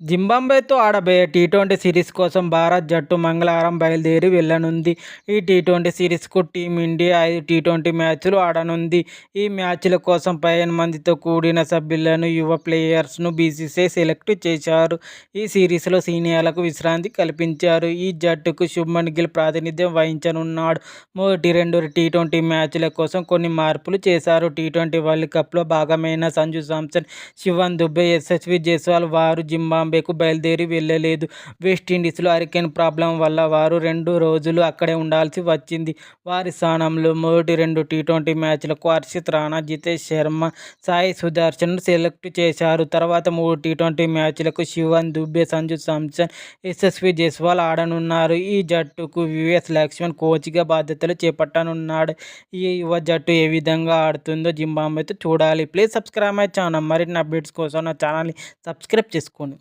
జింబాబ్వేతో ఆడబోయే T twenty series కోసం భారత్ జట్టు మంగళవారం బయలుదేరి వెళ్ళనుంది. ఈ టీ ట్వంటీ సిరీస్కు టీమిండియా ఐదు టీ ట్వంటీ మ్యాచ్లు ఆడనుంది. ఈ మ్యాచ్ల కోసం పదిహేను మందితో కూడిన సభ్యులను యువ ప్లేయర్స్ను బీసీసీఐ సెలెక్ట్ చేశారు. ఈ సిరీస్లో సీనియర్లకు విశ్రాంతి కల్పించారు. ఈ జట్టుకు శుభ్మన్ గిల్ ప్రాతినిధ్యం వహించనున్నాడు. మొదటి రెండు టీ ట్వంటీ మ్యాచ్ల కోసం కొన్ని మార్పులు చేశారు. టీ ట్వంటీ వరల్డ్ కప్లో భాగమైన సంజు శాంసన్ శివన్ దుబ్బే యశస్వి జైస్వాల్ వారు జింబాబే బాంబేకు బయలుదేరి వెళ్ళలేదు. వెస్టిండీస్లో హరికేన్ ప్రాబ్లం వల్ల వారు రెండు రోజులు అక్కడే ఉండాల్సి వచ్చింది. వారి స్థానంలో మొదటి రెండు టీ ట్వంటీ మ్యాచ్లకు హర్షిత్ రాణా జితేష్ శర్మ సాయి సుదర్శన్ సెలెక్ట్ చేశారు. తర్వాత మూడు టీ ట్వంటీ మ్యాచ్లకు శివన్ దుబ్బే సంజు సామ్సన్ యశస్వి జైస్వాల్ ఆడనున్నారు. ఈ జట్టుకు వివిఎస్ లక్ష్మణ్ కోచ్గా బాధ్యతలు చేపట్టనున్నాడు. ఈ యువ జట్టు ఏ విధంగా ఆడుతుందో జింబాబేతో చూడాలి. Please subscribe my channel. మరిన్ని అప్డేట్స్ కోసం నా ఛానల్ని సబ్స్క్రైబ్ చేసుకోండి.